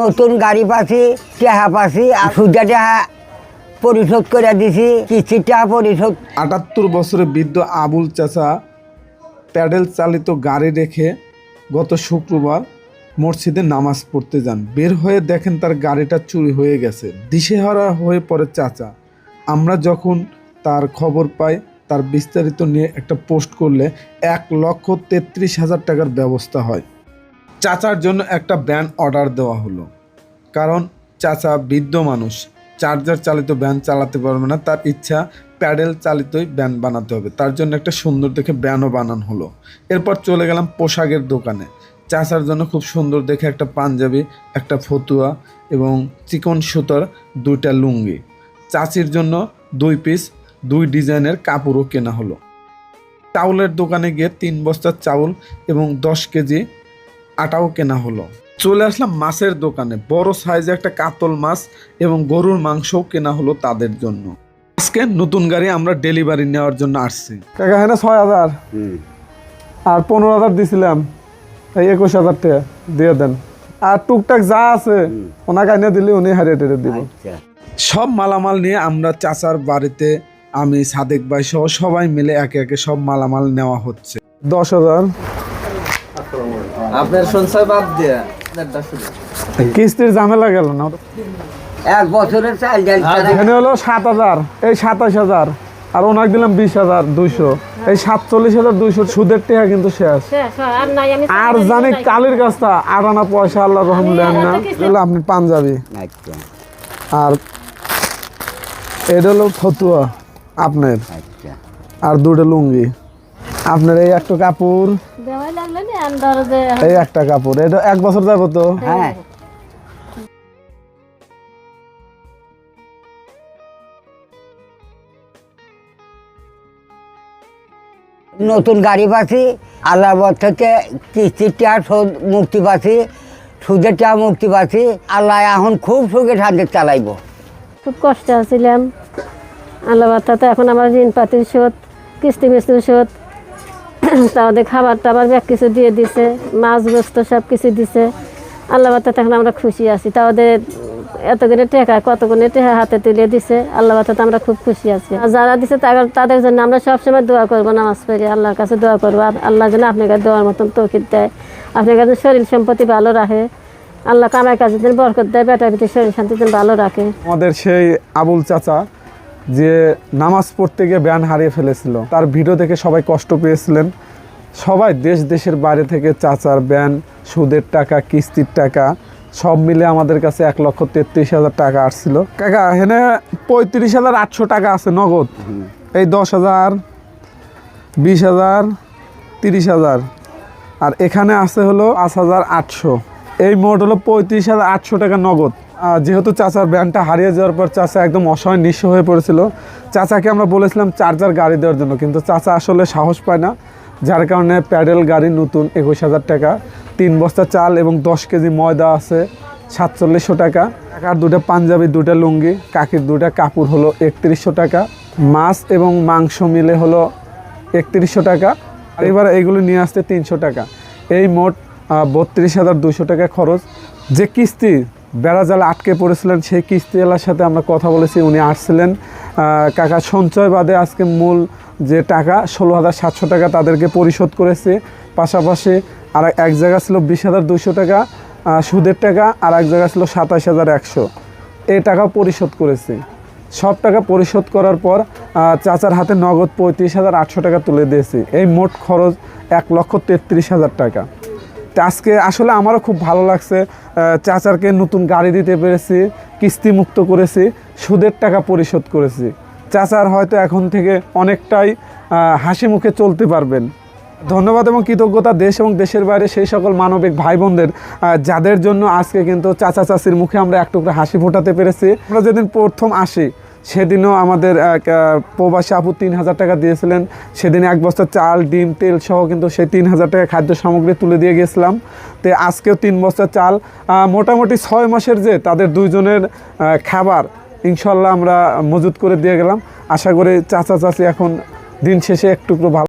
নতুন গাড়ি পাচ্ছি টেহা পাচ্ছি আর সুজা টেহা পরিশোধ করে দিছি কিস্তির টাকা পরিশোধ আটাত্তর বছরের বৃদ্ধ আবুল চাচা প্যাডেল চালিত গাড়ি রেখে গত শুক্রবার মসজিদে নামাজ পড়তে যান। বের হয়ে দেখেন তার গাড়িটা চুরি হয়ে গেছে। দিশেহারা হয়ে পড়ে চাচা। আমরা যখন তার খবর পাই, তার বিস্তারিত নিয়ে একটা পোস্ট করলে এক লক্ষ তেত্রিশ হাজার টাকার ব্যবস্থা হয়। চাচার জন্য একটা ব্যান অর্ডার দেওয়া হলো। কারণ চাচা বৃদ্ধ মানুষ, চার্জার চালিত ব্যান চালাতে পারবে না, তার ইচ্ছা প্যাডেল চালিতই ব্যান বানাতে হবে। তার জন্য একটা সুন্দর দেখে ব্যানও বানানো হলো। এরপর চলে গেলাম পোশাকের দোকানে। চাচার জন্য খুব সুন্দর দেখে একটা পাঞ্জাবি, একটা ফতুয়া এবং চিকন সুতার দুইটা লুঙ্গি। চাচির জন্য দুই পিস, দুই ডিজাইনের কাপড়ও কেনা হলো। চাউলের দোকানে গিয়ে তিন বস্তা চাউল এবং দশ কেজি আটাও কেনা হলো। চলে আসলাম মাছের দোকানে। বড় সাইজে একটা কাতল মাছ এবং গরুর মাংসও কেনা হলো তাদের জন্য। আজকে নতুন গাড়ি আমরা ডেলিভারি নেওয়ার জন্য আসছি। কাকা হ্যাঁ ছয় হাজার। আর পনেরো হাজার দিছিলাম। এই একুশ হাজার টাকা দিয়ে দেন। আর টুকটাক যা আছে ওনাকে এনে দিলে উনি হারিয়ে টেরে দিব। আচ্ছা। সব মালামাল নিয়ে আমরা চাচার বাড়িতে আমি সাদেক ভাই সহ সবাই মিলে একে একে সব মালামাল নেওয়া হচ্ছে। দশ হাজার। আপনার সঞ্চয় বাদ দিয়ে কিস্তির ঝামেলা গেল না? এক বছরের চাল এখানে হলো সাত হাজার এই সাতাশ হাজার আর ওনাকে দিলাম বিশ হাজার দুইশো। এই সাতচল্লিশ হাজার দুইশো সুদের টাকা কিন্তু শেষ। আর নাই আমি আর জানি কালির কাজটা আর আনা পয়সা আল্লাহ রহম দেন না। এগুলো আপনি পাঞ্জাবি। আচ্ছা আর এটা হলো ফতুয়া আপনার। আচ্ছা। আর দুটো লুঙ্গি। আপনার এই একটা কাপড়। দেওয়াই লাগলে না আন্দার যে এই একটা কাপড় এটা এক বছর যাব তো? হ্যাঁ। নতুন গাড়ি পাচ্ছি আল্লাহর থেকে কিস্তির মুক্তি পাচ্ছি সুদের মুক্তি পাচ্ছি আল্লাহ এখন খুব সুখে শান্তি চালাইব। খুব কষ্ট আছিলাম। আল্লাহ বার্তা তো এখন আমার ঋণ পাতির শোধ কিস্তি মিস্তির শোধ তাদের খাবার টাবার ব্যাগ কিছু দিয়ে দিছে, মাছ, গোস্ত সব কিছু দিছে, আল্লাহ বার্তা এখন আমরা খুশি আছি। তাদের এত করে টেকা কত করে টেকা হাতে তুলে দিছে, আল্লাহ বার্তাতে আমরা খুব খুশি আছি। আর যারা দিছে তাদের জন্য আমরা সবসময় দোয়া করব, নামাজ পড়ি আল্লাহর কাছে দোয়া করব। আর আল্লাহ যেন আপনাকে দেওয়ার মতন তৌকিদ দেয়। আপনার কাছে শরীর সম্পত্তি ভালো রাখে। আল্লাহ কামাই কাজের দিন বরকত দেয় বেটা বেটি শরীর শান্তির দিন ভালো রাখে। আমাদের সেই আবুল চাচা যে নামাজ পড়তে গিয়ে ব্যান হারিয়ে ফেলেছিল তার ভিডিও দেখে সবাই কষ্ট পেয়েছিলেন। সবাই দেশ দেশের বাইরে থেকে চাচার ব্যান সুদের টাকা কিস্তির টাকা সব মিলে আমাদের কাছে এক লক্ষ তেত্রিশ হাজার টাকা আসছিল। কাকা এখানে পঁয়ত্রিশ হাজার আটশো টাকা আছে নগদ। এই দশ হাজার বিশ হাজার তিরিশ হাজার। আর এখানে আছে হলো পাঁচ হাজার আটশো। এই মোট হলো পঁয়ত্রিশ হাজার আটশো টাকা নগদ। যেহেতু চাচার ব্যানটা হারিয়ে যাওয়ার পর চাচা একদম অসহায় নিঃস্ব হয়ে পড়েছিল। চাচাকে আমরা বলেছিলাম চার্জার গাড়ি দেওয়ার জন্য, কিন্তু চাচা আসলে সাহস পায় না, যার কারণে প্যাডেল গাড়ি নতুন একুশ হাজার টাকা, তিন বস্তা চাল এবং দশ কেজি ময়দা আছে, সাতচল্লিশশো টাকা। কাকার দুটো পাঞ্জাবি, দুটো লুঙ্গি, কাকির দুটো কাপড় হলো একত্রিশশো টাকা। মাছ এবং মাংস মিলে হলো একত্রিশশো টাকা। আর এবার এইগুলো নিয়ে আসতে তিনশো টাকা। এই মোট বত্রিশ হাজার দুশো টাকা খরচ। যে কিস্তি বেড়া জালে আটকে পড়েছিলেন, সেই কিস্তিওয়ালার সাথে আমরা কথা বলেছি, উনি আসছিলেন। কাকা সঞ্চয় বাদে আজকে মূল যে টাকা ষোলো হাজার সাতশো টাকা তাদেরকে পরিশোধ করেছে। পাশাপাশি আর এক জায়গা ছিল বিশ হাজার দুশো টাকা সুদের টাকা, আর এক জায়গা ছিল সাতাশ হাজার একশো। এই টাকা পরিশোধ করেছি। সব টাকা পরিশোধ করার পর চাচার হাতে নগদ পঁয়ত্রিশ হাজার আটশো টাকা তুলে দিয়েছি। এই মোট খরচ এক লক্ষ তেত্রিশ হাজার টাকা। আজকে আসলে আমারও খুব ভালো লাগছে। চাচারকে নতুন গাড়ি দিতে পেরেছি, কিস্তি মুক্ত করেছি, সুদের টাকা পরিশোধ করেছি। চাচার হয়তো এখন থেকে অনেকটাই হাসি মুখে চলতে পারবেন। ধন্যবাদ এবং কৃতজ্ঞতা দেশ এবং দেশের বাইরে সেই সকল মানবিক ভাই বোনদের যাদের জন্য আজকে কিন্তু চাচা চাচির মুখে আমরা একটু করে হাসি ফোটাতে পেরেছি। আমরা যেদিন প্রথম আসি সেদিনও আমাদের প্রবাসী আপু তিন হাজার টাকা দিয়েছিলেন। সেদিন এক বস্তা চাল, ডিম, তেল সহ কিন্তু সেই তিন হাজার টাকা খাদ্য সামগ্রী তুলে দিয়ে গেছিলাম। তো আজকেও তিন বস্তা চাল। মোটামুটি ছয় মাসের যে তাদের দুইজনের খাবার, ইনশাল্লাহ আমরা মজুত করে দিয়ে গেলাম। আশা করি চাচা চাচি এখন দিন শেষে একটুকরো ভালো